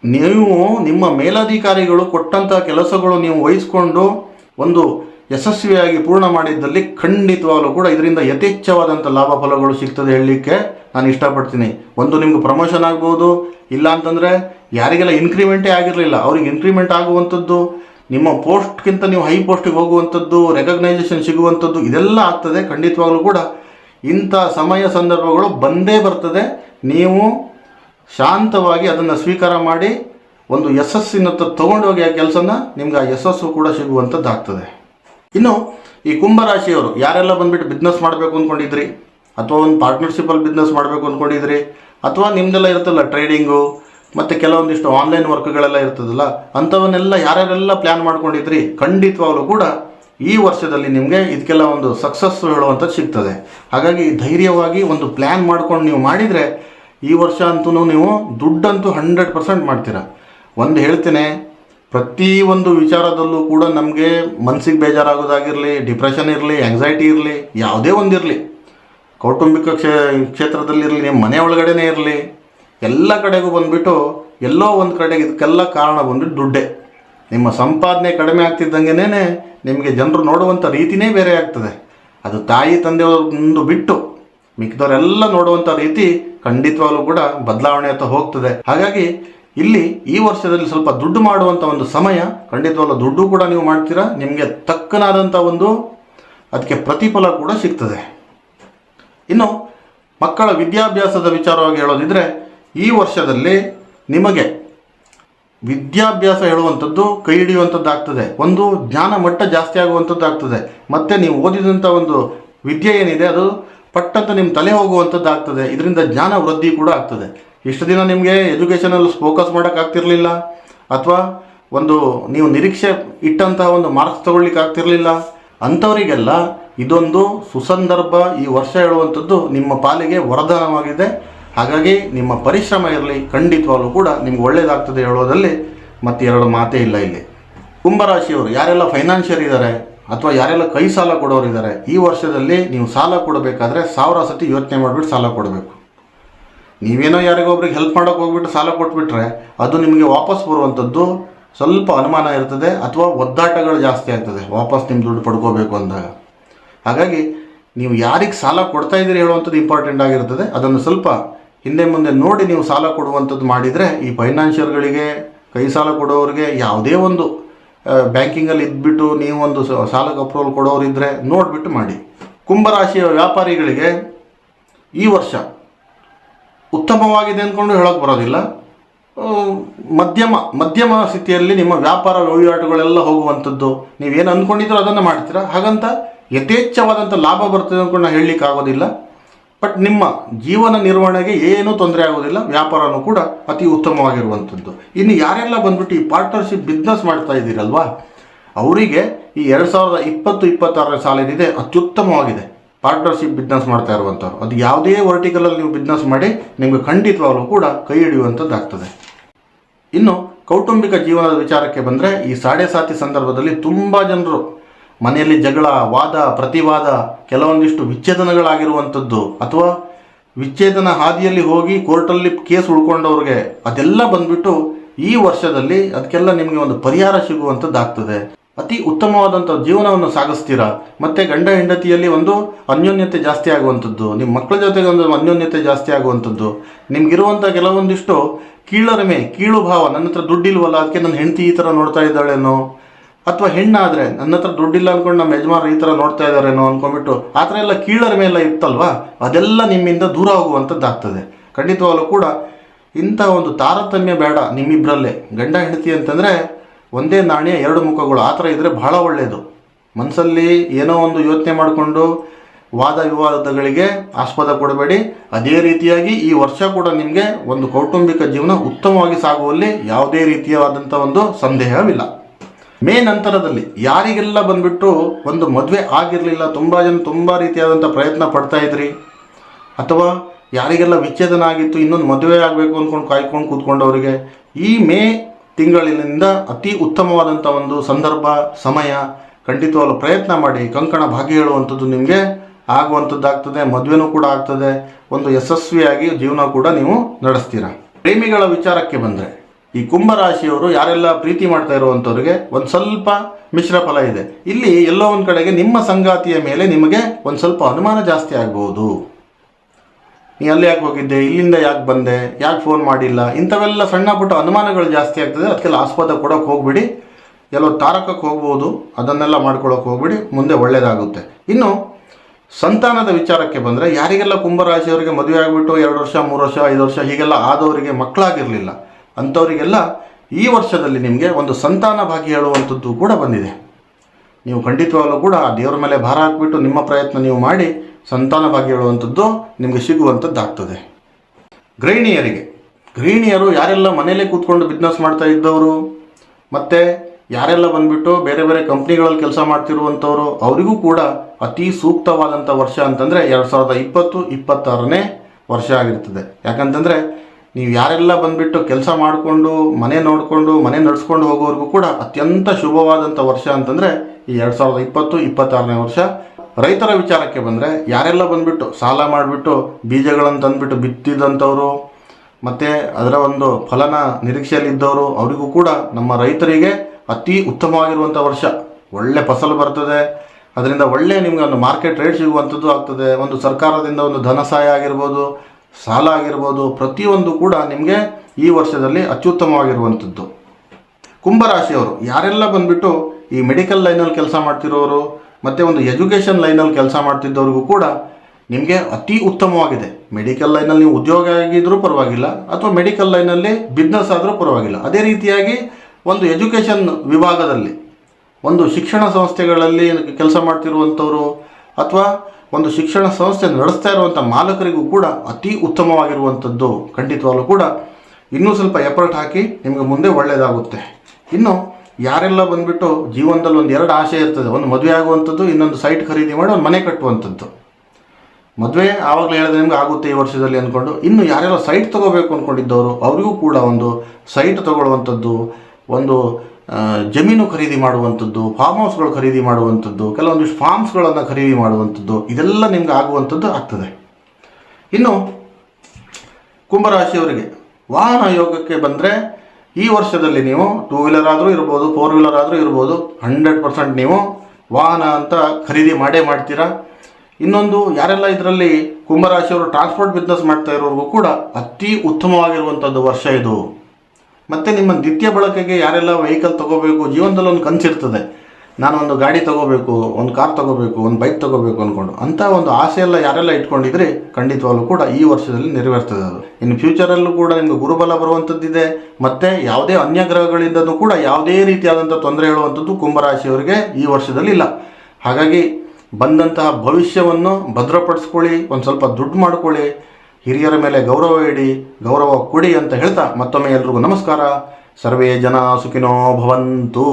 Speaker 1: ನೀವು ನಿಮ್ಮ ಮೇಲಧಿಕಾರಿಗಳು ಕೊಟ್ಟಂಥ ಕೆಲಸಗಳು ನೀವು ವಹಿಸ್ಕೊಂಡು ಒಂದು ಯಶಸ್ವಿಯಾಗಿ ಪೂರ್ಣ ಮಾಡಿದ್ದಲ್ಲಿ ಖಂಡಿತವಾಗಲೂ ಕೂಡ ಇದರಿಂದ ಯಥೇಚ್ಛವಾದಂಥ ಲಾಭ ಫಲಗಳು ಸಿಗ್ತದೆ ಹೇಳಲಿಕ್ಕೆ ನಾನು ಇಷ್ಟಪಡ್ತೀನಿ. ಒಂದು ನಿಮ್ಗೆ ಪ್ರಮೋಷನ್ ಆಗ್ಬೋದು, ಇಲ್ಲ ಅಂತಂದರೆ ಯಾರಿಗೆಲ್ಲ ಇನ್ಕ್ರಿಮೆಂಟೇ ಆಗಿರಲಿಲ್ಲ, ಅವ್ರಿಗೆ ಇನ್ಕ್ರಿಮೆಂಟ್ ಆಗುವಂಥದ್ದು, ನಿಮ್ಮ ಪೋಸ್ಟ್ಗಿಂತ ನೀವು ಹೈ ಪೋಸ್ಟಿಗೆ ಹೋಗುವಂಥದ್ದು ರೆಕಗ್ನೈಸೇಷನ್ ಸಿಗುವಂಥದ್ದು ಇದೆಲ್ಲ ಆಗ್ತದೆ. ಖಂಡಿತವಾಗಲೂ ಕೂಡ ಇಂಥ ಸಮಯ ಸಂದರ್ಭಗಳು ಬಂದೇ ಬರ್ತದೆ. ನೀವು ಶಾಂತವಾಗಿ ಅದನ್ನು ಸ್ವೀಕಾರ ಮಾಡಿ, ಒಂದು ಯಶಸ್ಸಿನತ್ತ ತಗೊಂಡೋಗಿ ಆ ಕೆಲಸನ ನಿಮ್ಗೆ ಆ ಯಶಸ್ಸು ಕೂಡ ಸಿಗುವಂಥದ್ದಾಗ್ತದೆ. ಇನ್ನು ಈ ಕುಂಭರಾಶಿಯವರು ಯಾರೆಲ್ಲ ಬಂದ್ಬಿಟ್ಟು ಬಿಸ್ನೆಸ್ ಮಾಡಬೇಕು ಅಂದ್ಕೊಂಡಿದ್ರಿ ಅಥವಾ ಒಂದು ಪಾರ್ಟ್ನರ್ಶಿಪಲ್ಲಿ ಬಿಸ್ನೆಸ್ ಮಾಡಬೇಕು ಅಂದ್ಕೊಂಡಿದ್ರಿ ಅಥವಾ ನಿಮ್ಮದೆಲ್ಲ ಇರುತ್ತಲ್ಲ ಟ್ರೇಡಿಂಗು ಮತ್ತು ಕೆಲವೊಂದಿಷ್ಟು ಆನ್ಲೈನ್ ವರ್ಕ್ಗಳೆಲ್ಲ ಇರ್ತದಲ್ಲ, ಅಂಥವನ್ನೆಲ್ಲ ಯಾರ್ಯಾರೆಲ್ಲ ಪ್ಲ್ಯಾನ್ ಮಾಡ್ಕೊಂಡಿದ್ರಿ? ಖಂಡಿತವಾಗಲೂ ಕೂಡ ಈ ವರ್ಷದಲ್ಲಿ ನಿಮಗೆ ಇದಕ್ಕೆಲ್ಲ ಒಂದು ಸಕ್ಸಸ್ ಹೇಳುವಂಥದ್ದು ಸಿಗ್ತದೆ. ಹಾಗಾಗಿ ಧೈರ್ಯವಾಗಿ ಒಂದು ಪ್ಲ್ಯಾನ್ ಮಾಡ್ಕೊಂಡು ನೀವು ಮಾಡಿದರೆ ಈ ವರ್ಷ ಅಂತೂ ನೀವು ದುಡ್ಡಂತೂ ಹಂಡ್ರೆಡ್ ಪರ್ಸೆಂಟ್ ಮಾಡ್ತೀರಾ. ಒಂದು ಹೇಳ್ತೇನೆ ಪ್ರತಿ ಒಂದು ವಿಚಾರದಲ್ಲೂ ಕೂಡ ನಮಗೆ ಮನಸ್ಸಿಗೆ ಬೇಜಾರಾಗೋದಾಗಿರಲಿ ಡಿಪ್ರೆಷನ್ ಇರಲಿ ಆ್ಯಂಗ್ಸೈಟಿ ಇರಲಿ, ಯಾವುದೇ ಒಂದಿರಲಿ ಕೌಟುಂಬಿಕ ಕ್ಷೇ, ಕ್ಷೇತ್ರದಲ್ಲಿರಲಿ ನಿಮ್ಮ ಮನೆ ಒಳಗಡೆನೇ ಇರಲಿ, ಎಲ್ಲ ಕಡೆಗೂ ಬಂದುಬಿಟ್ಟು ಎಲ್ಲೋ ಒಂದು ಕಡೆಗೆ ಇದಕ್ಕೆಲ್ಲ ಕಾರಣ ಬಂದ್ಬಿಟ್ಟು ದುಡ್ಡೇ. ನಿಮ್ಮ ಸಂಪಾದನೆ ಕಡಿಮೆ ಆಗ್ತಿದ್ದಂಗೆನೇ ನಿಮಗೆ ಜನರು ನೋಡುವಂಥ ರೀತಿನೇ ಬೇರೆ ಆಗ್ತದೆ. ಅದು ತಾಯಿ ತಂದೆಯವ್ರದ್ದು ಬಿಟ್ಟು ಮಿಕ್ಕದವರೆಲ್ಲ ನೋಡುವಂಥ ರೀತಿ ಖಂಡಿತವಾಗ್ಲೂ ಕೂಡ ಬದಲಾವಣೆ ಅಂತ ಹೋಗ್ತದೆ. ಹಾಗಾಗಿ ಇಲ್ಲಿ ಈ ವರ್ಷದಲ್ಲಿ ಸ್ವಲ್ಪ ದುಡ್ಡು ಮಾಡುವಂಥ ಒಂದು ಸಮಯ, ಖಂಡಿತವಲ್ಲ ದುಡ್ಡು ಕೂಡ ನೀವು ಮಾಡ್ತೀರಾ, ನಿಮಗೆ ತಕ್ಕನಾದಂಥ ಒಂದು ಅದಕ್ಕೆ ಪ್ರತಿಫಲ ಕೂಡ ಸಿಗ್ತದೆ. ಇನ್ನು ಮಕ್ಕಳ ವಿದ್ಯಾಭ್ಯಾಸದ ವಿಚಾರವಾಗಿ ಹೇಳೋದಿದ್ರೆ, ಈ ವರ್ಷದಲ್ಲಿ ನಿಮಗೆ ವಿದ್ಯಾಭ್ಯಾಸ ಹೇಳುವಂಥದ್ದು, ಕೈ ಹಿಡಿಯುವಂಥದ್ದಾಗ್ತದೆ. ಒಂದು ಜ್ಞಾನ ಮಟ್ಟ ಜಾಸ್ತಿ ಆಗುವಂಥದ್ದಾಗ್ತದೆ. ಮತ್ತು ನೀವು ಓದಿದಂಥ ಒಂದು ವಿದ್ಯೆ ಏನಿದೆ, ಅದು ಪಟ್ಟಂತ ನಿಮ್ಮ ತಲೆ ಹೋಗುವಂಥದ್ದಾಗ್ತದೆ. ಇದರಿಂದ ಜ್ಞಾನ ವೃದ್ಧಿ ಕೂಡ ಆಗ್ತದೆ. ಇಷ್ಟು ದಿನ ನಿಮಗೆ ಎಜುಕೇಷನಲ್ಲಿ ಫೋಕಸ್ ಮಾಡೋಕ್ಕಾಗ್ತಿರ್ಲಿಲ್ಲ ಅಥವಾ ಒಂದು ನೀವು ನಿರೀಕ್ಷೆ ಇಟ್ಟಂತಹ ಒಂದು ಮಾರ್ಕ್ಸ್ ತಗೊಳ್ಳಿಕ್ಕೆ ಆಗ್ತಿರಲಿಲ್ಲ? ಅಂಥವರಿಗೆಲ್ಲ ಇದೊಂದು ಸುಸಂದರ್ಭ ಈ ವರ್ಷ ಹೇಳುವಂಥದ್ದು ನಿಮ್ಮ ಪಾಲಿಗೆ ವರದಾನವಾಗಿದೆ. ಹಾಗಾಗಿ ನಿಮ್ಮ ಪರಿಶ್ರಮ ಇರಲಿ, ಖಂಡಿತವಾಗಲೂ ಕೂಡ ನಿಮ್ಗೆ ಒಳ್ಳೆಯದಾಗ್ತದೆ ಹೇಳೋದಲ್ಲಿ ಮತ್ತೆ ಎರಡು ಮಾತೇ ಇಲ್ಲ ಇಲ್ಲಿ. ಕುಂಭರಾಶಿಯವರು ಯಾರೆಲ್ಲ ಫೈನಾನ್ಷಿಯರ್ ಇದ್ದಾರೆ ಅಥವಾ ಯಾರೆಲ್ಲ ಕೈ ಸಾಲ ಕೊಡೋರು ಇದ್ದಾರೆ ಈ ವರ್ಷದಲ್ಲಿ ನೀವು ಸಾಲ ಕೊಡಬೇಕಾದ್ರೆ ಸಾವಿರ ಸತಿ ಯೋಚನೆ ಮಾಡಿಬಿಟ್ಟು ಸಾಲ ಕೊಡಬೇಕು. ನೀವೇನೋ ಯಾರಿಗೊಬ್ರಿಗೆ ಹೆಲ್ಪ್ ಮಾಡೋಕೆ ಹೋಗ್ಬಿಟ್ಟು ಸಾಲ ಕೊಟ್ಬಿಟ್ರೆ ಅದು ನಿಮಗೆ ವಾಪಸ್ ಬರುವಂಥದ್ದು ಸ್ವಲ್ಪ ಅನುಮಾನ ಇರ್ತದೆ ಅಥವಾ ಒದ್ದಾಟಗಳು ಜಾಸ್ತಿ ಆಗ್ತದೆ. ವಾಪಸ್ ನಿಮ್ಮ ದುಡ್ಡು ಪಡ್ಕೋಬೇಕು ಅಂದಾಗ. ಹಾಗಾಗಿ ನೀವು ಯಾರಿಗೆ ಸಾಲ ಕೊಡ್ತಾ ಇದ್ದೀರಿ ಹೇಳುವಂಥದ್ದು ಇಂಪಾರ್ಟೆಂಟ್ ಆಗಿರ್ತದೆ. ಅದನ್ನು ಸ್ವಲ್ಪ ಹಿಂದೆ ಮುಂದೆ ನೋಡಿ ನೀವು ಸಾಲ ಕೊಡುವಂಥದ್ದು ಮಾಡಿದರೆ ಈ ಫೈನಾನ್ಷಿಯಲ್ಗಳಿಗೆ, ಕೈ ಸಾಲ ಕೊಡೋರಿಗೆ ಯಾವುದೇ ಒಂದು ಬ್ಯಾಂಕಿಂಗಲ್ಲಿ ಇದ್ಬಿಟ್ಟು ನೀವು ಒಂದು ಸಾಲಕ್ಕೆ ಅಪ್ರೂವಲ್ ಕೊಡೋರಿದ್ದರೆ ನೋಡಿಬಿಟ್ಟು ಮಾಡಿ. ಕುಂಭರಾಶಿಯ ವ್ಯಾಪಾರಿಗಳಿಗೆ ಈ ವರ್ಷ ಉತ್ತಮವಾಗಿದೆ ಅಂದ್ಕೊಂಡು ಹೇಳೋಕೆ ಬರೋದಿಲ್ಲ. ಮಧ್ಯಮ ಮಧ್ಯಮ ಸ್ಥಿತಿಯಲ್ಲಿ ನಿಮ್ಮ ವ್ಯಾಪಾರ ವಹಿವಾಟುಗಳೆಲ್ಲ ಹೋಗುವಂಥದ್ದು ನೀವೇನು ಅಂದ್ಕೊಂಡಿದ್ರೋ ಅದನ್ನು ಮಾಡ್ತೀರಾ? ಹಾಗಂತ ಯಥೇಚ್ಛವಾದಂಥ ಲಾಭ ಬರ್ತದೆ ಅಂದ್ಕೊಂಡು ನಾನು ಹೇಳಲಿಕ್ಕೆ ಆಗೋದಿಲ್ಲ ಬಟ್ ನಿಮ್ಮ ಜೀವನ ನಿರ್ವಹಣೆಗೆ ಏನೂ ತೊಂದರೆ ಆಗೋದಿಲ್ಲ. ವ್ಯಾಪಾರನೂ ಕೂಡ ಅತಿ ಉತ್ತಮವಾಗಿರುವಂಥದ್ದು. ಇನ್ನು ಯಾರೆಲ್ಲ ಬಂದ್ಬಿಟ್ಟು ಈ ಪಾರ್ಟ್ನರ್ಶಿಪ್ ಬಿಸ್ನೆಸ್ ಮಾಡ್ತಾ ಇದ್ದೀರಲ್ವಾ? ಅವರಿಗೆ ಈ ಎರಡು ಸಾವಿರದ ಇಪ್ಪತ್ತು ಇಪ್ಪತ್ತಾರನೇ ಸಾಲಿನಿದೆ ಅತ್ಯುತ್ತಮವಾಗಿದೆ. ಪಾರ್ಟ್ನರ್ಶಿಪ್ ಬಿಸ್ನೆಸ್ ಮಾಡ್ತಾ ಇರುವಂಥವ್ರು ಅದು ಯಾವುದೇ ವರ್ಟಿಕಲಲ್ಲಿ ನೀವು ಬಿಸ್ನೆಸ್ ಮಾಡಿ, ನಿಮಗೆ ಖಂಡಿತವಾಗಲೂ ಕೂಡ ಕೈ ಹಿಡಿಯುವಂಥದ್ದಾಗ್ತದೆ ಇನ್ನು ಕೌಟುಂಬಿಕ ಜೀವನದ ವಿಚಾರಕ್ಕೆ ಬಂದರೆ, ಈ ಸಾಡೆ ಸಾತಿ ಸಂದರ್ಭದಲ್ಲಿ ತುಂಬ ಜನರು ಮನೆಯಲ್ಲಿ ಜಗಳ, ವಾದ, ಪ್ರತಿವಾದ, ಕೆಲವೊಂದಿಷ್ಟು ವಿಚ್ಛೇದನಗಳಾಗಿರುವಂಥದ್ದು ಅಥವಾ ವಿಚ್ಛೇದನ ಹಾದಿಯಲ್ಲಿ ಹೋಗಿ ಕೋರ್ಟಲ್ಲಿ ಕೇಸ್ ಉಳ್ಕೊಂಡವ್ರಿಗೆ ಅದೆಲ್ಲ ಬಂದ್ಬಿಟ್ಟು ಈ ವರ್ಷದಲ್ಲಿ ಅದಕ್ಕೆಲ್ಲ ನಿಮಗೆ ಒಂದು ಪರಿಹಾರ ಸಿಗುವಂಥದ್ದಾಗ್ತದೆ ಅತಿ ಉತ್ತಮವಾದಂಥ ಜೀವನವನ್ನು ಸಾಗಿಸ್ತೀರಾ? ಮತ್ತು ಗಂಡ ಹೆಂಡತಿಯಲ್ಲಿ ಒಂದು ಅನ್ಯೋನ್ಯತೆ ಜಾಸ್ತಿ ಆಗುವಂಥದ್ದು ನಿಮ್ಮ ಮಕ್ಕಳ ಜೊತೆಗೆ ಒಂದು ಅನ್ಯೋನ್ಯತೆ ಜಾಸ್ತಿ ಆಗುವಂಥದ್ದು ನಿಮಗಿರುವಂಥ ಕೆಲವೊಂದಿಷ್ಟು ಕೀಳರಿಮೆ ಕೀಳು ಭಾವ ನನ್ನ ಹತ್ರ ದುಡ್ಡಿಲ್ವಲ್ಲ, ಅದಕ್ಕೆ ನನ್ನ ಹೆಂಡತಿ ಈ ಥರ ನೋಡ್ತಾ ಇದ್ದಾಳೇನೋ? ಅಥವಾ ಹೆಣ್ಣಾದರೆ, ನನ್ನ ಹತ್ರ ದುಡ್ಡಿಲ್ಲ ಅಂದ್ಕೊಂಡು ನಮ್ಮ ಯಜಮಾನರು ಈ ಥರ ನೋಡ್ತಾ ಇದ್ದಾರೇನೋ ಅಂದ್ಕೊಂಡ್ಬಿಟ್ಟು ಆ ಥರ ಎಲ್ಲ ಕೀಳರಿಮೆ ಎಲ್ಲ ಇತ್ತಲ್ವಾ? ಅದೆಲ್ಲ ನಿಮ್ಮಿಂದ ದೂರ ಹೋಗುವಂಥದ್ದಾಗ್ತದೆ ಖಂಡಿತವಾಗಲೂ ಕೂಡ ಇಂಥ ಒಂದು ತಾರತಮ್ಯ ಬೇಡ ನಿಮ್ಮಿಬ್ಬರಲ್ಲೇ ಗಂಡ ಹೆಂಡತಿ ಅಂತಂದರೆ ಒಂದೇ ನಾಣ್ಯ, ಎರಡು ಮುಖಗಳು, ಆ ಥರ ಇದ್ದರೆ ಬಹಳ ಒಳ್ಳೆಯದು ಮನಸ್ಸಲ್ಲಿ ಏನೋ ಒಂದು ಯೋಚನೆ ಮಾಡಿಕೊಂಡು ವಾದ ವಿವಾದಗಳಿಗೆ ಆಸ್ಪದ ಕೊಡಬೇಡಿ. ಅದೇ ರೀತಿಯಾಗಿ ಈ ವರ್ಷ ಕೂಡ ನಿಮಗೆ ಒಂದು ಕೌಟುಂಬಿಕ ಜೀವನ ಉತ್ತಮವಾಗಿ ಸಾಗುವಲ್ಲಿ ಯಾವುದೇ ರೀತಿಯಾದಂಥ ಒಂದು ಸಂದೇಹವಿಲ್ಲ. ಮೇ ನಂತರದಲ್ಲಿ ಯಾರಿಗೆಲ್ಲ ಬಂದುಬಿಟ್ಟು ಒಂದು ಮದುವೆ ಆಗಿರಲಿಲ್ಲ, ತುಂಬ ಜನ ತುಂಬ ರೀತಿಯಾದಂಥ ಪ್ರಯತ್ನ ಪಡ್ತಾ ಇದ್ರಿ? ಅಥವಾ ಯಾರಿಗೆಲ್ಲ ವಿಚ್ಛೇದನ ಆಗಿತ್ತು, ಇನ್ನೊಂದು ಮದುವೆ ಆಗಬೇಕು ಅಂದ್ಕೊಂಡು ಕಾಯ್ಕೊಂಡು ಕೂತ್ಕೊಂಡವರಿಗೆ? ಈ ಮೇ ತಿಂಗಳಿನಿಂದ ಅತಿ ಉತ್ತಮವಾದಂಥ ಒಂದು ಸಂದರ್ಭ, ಸಮಯ, ಖಂಡಿತವಾಗಲು ಪ್ರಯತ್ನ ಮಾಡಿ, ಕಂಕಣ ಭಾಗ್ಯ ಹೇಳುವಂಥದ್ದು ನಿಮಗೆ ಆಗುವಂಥದ್ದಾಗ್ತದೆ, ಮದುವೆನೂ ಕೂಡ ಆಗ್ತದೆ, ಒಂದು ಯಶಸ್ವಿಯಾಗಿ ಜೀವನ ಕೂಡ ನೀವು ನಡೆಸ್ತೀರಾ? ಪ್ರೇಮಿಗಳ ವಿಚಾರಕ್ಕೆ ಬಂದರೆ, ಈ ಕುಂಭರಾಶಿಯವರು ಯಾರೆಲ್ಲ ಪ್ರೀತಿ ಮಾಡ್ತಾ ಇರುವಂಥವ್ರಿಗೆ ಒಂದು ಸ್ವಲ್ಪ ಮಿಶ್ರ ಫಲ ಇದೆ. ಇಲ್ಲಿ ಎಲ್ಲೋ ಒಂದು ಕಡೆಗೆ ನಿಮ್ಮ ಸಂಗಾತಿಯ ಮೇಲೆ ನಿಮಗೆ ಒಂದು ಸ್ವಲ್ಪ ಅನುಮಾನ ಜಾಸ್ತಿ ಆಗ್ಬೋದು ನೀ ಅಲ್ಲಿ ಯಾಕೆ ಹೋಗಿದ್ದೆ? ಇಲ್ಲಿಂದ ಯಾಕೆ ಬಂದೆ? ಯಾಕೆ ಫೋನ್ ಮಾಡಿಲ್ಲ? ಇಂಥವೆಲ್ಲ ಸಣ್ಣ ಪುಟ್ಟ ಅನುಮಾನಗಳು ಜಾಸ್ತಿ ಆಗ್ತದೆ. ಅದಕ್ಕೆಲ್ಲ ಆಸ್ಪದ ಕೊಡೋಕೆ ಹೋಗ್ಬಿಡಿ. ಎಲ್ಲೋ ತಾರಕಕ್ಕೆ ಹೋಗ್ಬೋದು. ಅದನ್ನೆಲ್ಲ ಮಾಡ್ಕೊಳ್ಳೋಕೆ ಹೋಗ್ಬಿಡಿ. ಮುಂದೆ ಒಳ್ಳೆಯದಾಗುತ್ತೆ ಇನ್ನು ಸಂತಾನದ ವಿಚಾರಕ್ಕೆ ಬಂದರೆ ಯಾರಿಗೆಲ್ಲ ಕುಂಭರಾಶಿಯವರಿಗೆ ಮದುವೆ ಆಗಿಬಿಟ್ಟು ಎರಡು ವರ್ಷ, ಮೂರು ವರ್ಷ, ಐದು ವರ್ಷ ಹೀಗೆಲ್ಲ ಆದವರಿಗೆ ಮಕ್ಕಳಾಗಿರಲಿಲ್ಲ, ಅಂಥವರಿಗೆಲ್ಲ ಈ ವರ್ಷದಲ್ಲಿ ನಿಮಗೆ ಒಂದು ಸಂತಾನ ಭಾಗ್ಯ ಹೇಳುವಂಥದ್ದು ಕೂಡ ಬಂದಿದೆ. ನೀವು ಖಂಡಿತವಾಗಲೂ ಕೂಡ ದೇವರ ಮೇಲೆ ಭಾರ ಹಾಕಿಬಿಟ್ಟು ನಿಮ್ಮ ಪ್ರಯತ್ನ ನೀವು ಮಾಡಿ ಸಂತಾನ ಭಾಗ್ಯ ಹೇಳುವಂಥದ್ದು ನಿಮಗೆ ಸಿಗುವಂಥದ್ದಾಗ್ತದೆ ಗೃಹಿಣಿಯರಿಗೆ, ಗೃಹಿಣಿಯರು ಯಾರೆಲ್ಲ ಮನೆಯಲ್ಲೇ ಕೂತ್ಕೊಂಡು ಬಿಸ್ನೆಸ್ ಮಾಡ್ತಾ ಇದ್ದವರು, ಮತ್ತು ಯಾರೆಲ್ಲ ಬಂದುಬಿಟ್ಟು ಬೇರೆ ಬೇರೆ ಕಂಪ್ನಿಗಳಲ್ಲಿ ಕೆಲಸ ಮಾಡ್ತಿರುವಂಥವರು, ಅವರಿಗೂ ಕೂಡ ಅತಿ ಸೂಕ್ತವಾದಂಥ ವರ್ಷ ಅಂತಂದರೆ ಎರಡು ಸಾವಿರದ ಇಪ್ಪತ್ತು, ಇಪ್ಪತ್ತಾರನೇ ವರ್ಷ ಆಗಿರ್ತದೆ. ಯಾಕಂತಂದರೆ ನೀವು ಯಾರೆಲ್ಲ ಬಂದುಬಿಟ್ಟು ಕೆಲಸ ಮಾಡಿಕೊಂಡು, ಮನೆ ನೋಡಿಕೊಂಡು, ಮನೆ ನಡೆಸ್ಕೊಂಡು ಹೋಗೋವರೆಗೂ ಕೂಡ ಅತ್ಯಂತ ಶುಭವಾದಂಥ ವರ್ಷ ಅಂತಂದರೆ ಈ ಎರಡು ಸಾವಿರದ ಇಪ್ಪತ್ತು, ಇಪ್ಪತ್ತಾರನೇ ವರ್ಷ ರೈತರ ವಿಚಾರಕ್ಕೆ ಬಂದರೆ ಯಾರೆಲ್ಲ ಬಂದುಬಿಟ್ಟು ಸಾಲ ಮಾಡಿಬಿಟ್ಟು ಬೀಜಗಳನ್ನು ತಂದುಬಿಟ್ಟು ಬಿತ್ತಿದಂಥವ್ರು, ಮತ್ತು ಅದರ ಒಂದು ಫಲನ ನಿರೀಕ್ಷೆಯಲ್ಲಿದ್ದವರು, ಅವರಿಗೂ ಕೂಡ ನಮ್ಮ ರೈತರಿಗೆ ಅತಿ ಉತ್ತಮವಾಗಿರುವಂಥ ವರ್ಷ. ಒಳ್ಳೆ ಫಸಲು ಬರ್ತದೆ. ಅದರಿಂದ ಒಳ್ಳೆ ನಿಮಗೆ ಒಂದು ಮಾರ್ಕೆಟ್ ರೇಟ್ ಸಿಗುವಂಥದ್ದು ಆಗ್ತದೆ. ಒಂದು ಸರ್ಕಾರದಿಂದ ಒಂದು ಧನ ಸಹಾಯ ಆಗಿರ್ಬೋದು, ಸಾಲ ಆಗಿರ್ಬೋದು, ಪ್ರತಿಯೊಂದು ಕೂಡ ನಿಮಗೆ ಈ ವರ್ಷದಲ್ಲಿ ಅತ್ಯುತ್ತಮವಾಗಿರುವಂಥದ್ದು. ಕುಂಭರಾಶಿಯವರು, ಯಾರೆಲ್ಲ ಬಂದುಬಿಟ್ಟು ಈ ಮೆಡಿಕಲ್ ಲೈನಲ್ಲಿ ಕೆಲಸ ಮಾಡ್ತಿರೋರು ಮತ್ತು ಒಂದು ಎಜುಕೇಷನ್ ಲೈನಲ್ಲಿ ಕೆಲಸ ಮಾಡ್ತಿದ್ದವ್ರಿಗೂ ಕೂಡ ನಿಮಗೆ ಅತಿ ಉತ್ತಮವಾಗಿದೆ. ಮೆಡಿಕಲ್ ಲೈನಲ್ಲಿ ನೀವು ಉದ್ಯೋಗ ಆಗಿದ್ದರೂ ಪರವಾಗಿಲ್ಲ ಅಥವಾ ಮೆಡಿಕಲ್ ಲೈನಲ್ಲಿ ಬಿಸ್ನೆಸ್ ಆದರೂ ಪರವಾಗಿಲ್ಲ. ಅದೇ ರೀತಿಯಾಗಿ ಒಂದು ಎಜುಕೇಷನ್ ವಿಭಾಗದಲ್ಲಿ ಒಂದು ಶಿಕ್ಷಣ ಸಂಸ್ಥೆಗಳಲ್ಲಿ ಕೆಲಸ ಮಾಡ್ತಿರುವಂಥವರು ಅಥವಾ ಒಂದು ಶಿಕ್ಷಣ ಸಂಸ್ಥೆ ನಡೆಸ್ತಾ ಇರುವಂಥ ಮಾಲಕರಿಗೂ ಕೂಡ ಅತಿ ಉತ್ತಮವಾಗಿರುವಂಥದ್ದು ಖಂಡಿತವಾಗಲೂ ಕೂಡ ಇನ್ನೂ ಸ್ವಲ್ಪ ಎಫರ್ಟ್ ಹಾಕಿ ನಿಮಗೆ ಮುಂದೆ ಒಳ್ಳೆಯದಾಗುತ್ತೆ. ಇನ್ನು ಯಾರೆಲ್ಲ ಬಂದ್ಬಿಟ್ಟು ಜೀವನದಲ್ಲಿ ಒಂದು ಎರಡು ಆಸೆ ಇರ್ತದೆ. ಒಂದು ಮದುವೆ ಆಗುವಂಥದ್ದು, ಇನ್ನೊಂದು ಸೈಟ್ ಖರೀದಿ ಮಾಡಿ ಒಂದು ಮನೆ ಕಟ್ಟುವಂಥದ್ದು. ಮದುವೆ ಆವಾಗಲೇ ಹೇಳಿದ್ರೆ ನಿಮ್ಗೆ ಆಗುತ್ತೆ ಈ ವರ್ಷದಲ್ಲಿ ಅಂದ್ಕೊಂಡು ಇನ್ನು ಯಾರೆಲ್ಲ ಸೈಟ್ ತೊಗೋಬೇಕು ಅಂದ್ಕೊಂಡಿದ್ದವರು ಅವರಿಗೂ ಕೂಡ ಒಂದು ಸೈಟ್ ತಗೊಳ್ಳುವಂಥದ್ದು, ಒಂದು ಜಮೀನು ಖರೀದಿ ಮಾಡುವಂಥದ್ದು ಫಾರ್ಮ್ ಹೌಸ್ಗಳು ಖರೀದಿ ಮಾಡುವಂಥದ್ದು, ಕೆಲವೊಂದಿಷ್ಟು ಫಾರ್ಮ್ಸ್ಗಳನ್ನು ಖರೀದಿ ಮಾಡುವಂಥದ್ದು, ಇದೆಲ್ಲ ನಿಮ್ಗೆ ಆಗುವಂಥದ್ದು ಆಗ್ತದೆ. ಇನ್ನು ಕುಂಭರಾಶಿಯವರಿಗೆ ವಾಹನ ಯೋಗಕ್ಕೆ ಬಂದರೆ ಈ ವರ್ಷದಲ್ಲಿ ನೀವು ಟೂ ವೀಲರ್ ಆದರೂ ಇರ್ಬೋದು ಫೋರ್ ವೀಲರ್ ಆದರೂ ಇರ್ಬೋದು ಹಂಡ್ರೆಡ್ ಪರ್ಸೆಂಟ್ ನೀವು ವಾಹನ ಅಂತ ಖರೀದಿ ಮಾಡೇ ಮಾಡ್ತೀರಾ. ಇನ್ನೊಂದು, ಯಾರೆಲ್ಲ ಇದರಲ್ಲಿ ಕುಂಭರಾಶಿಯವರು ಟ್ರಾನ್ಸ್ಪೋರ್ಟ್ ಬಿಸ್ನೆಸ್ ಮಾಡ್ತಾ ಇರೋರಿಗೂ ಕೂಡ ಅತಿ ಉತ್ತಮವಾಗಿರುವಂಥದ್ದು ವರ್ಷ ಇದು. ಮತ್ತು ನಿಮ್ಮ ನಿತ್ಯ ಬಳಕೆಗೆ ಯಾರೆಲ್ಲ ವೆಹಿಕಲ್ ತಗೋಬೇಕು, ಜೀವನದಲ್ಲಿ ಒಂದು ಕನಸಿರ್ತದೆ. ನಾನು ಒಂದು ಗಾಡಿ ತಗೋಬೇಕು, ಒಂದು ಕಾರ್ ತಗೋಬೇಕು, ಒಂದು ಬೈಕ್ ತಗೋಬೇಕು ಅಂದ್ಕೊಂಡು ಅಂತ ಒಂದು ಆಸೆ ಎಲ್ಲ ಯಾರೆಲ್ಲ ಇಟ್ಕೊಂಡಿದ್ರೆ ಖಂಡಿತವಾಗ್ಲೂ ಕೂಡ ಈ ವರ್ಷದಲ್ಲಿ ನೆರವೇರ್ತದೆ ಅದು. ಇನ್ನು ಫ್ಯೂಚರಲ್ಲೂ ಕೂಡ ನಿಮ್ಗೆ ಗುರುಬಲ ಬರುವಂಥದ್ದಿದೆ ಮತ್ತು ಯಾವುದೇ ಅನ್ಯ ಗ್ರಹಗಳಿಂದನೂ ಕೂಡ ಯಾವುದೇ ರೀತಿಯಾದಂಥ ತೊಂದರೆ ಹೇಳುವಂಥದ್ದು ಕುಂಭರಾಶಿಯವರಿಗೆ ಈ ವರ್ಷದಲ್ಲಿ ಇಲ್ಲ. ಹಾಗಾಗಿ ಬಂದಂತಹ ಭವಿಷ್ಯವನ್ನು ಭದ್ರಪಡಿಸ್ಕೊಳ್ಳಿ, ಒಂದು ಸ್ವಲ್ಪ ದುಡ್ಡು ಮಾಡ್ಕೊಳ್ಳಿ, ಹಿರಿಯರ ಮೇಲೆ ಗೌರವ ಇಡಿ, ಗೌರವ ಕೊಡಿ ಅಂತ ಹೇಳ್ತಾ ಮತ್ತೊಮ್ಮೆ ಎಲ್ರಿಗೂ ನಮಸ್ಕಾರ. ಸರ್ವೇ ಜನ ಸುಖಿನೋ ಭವಂತು.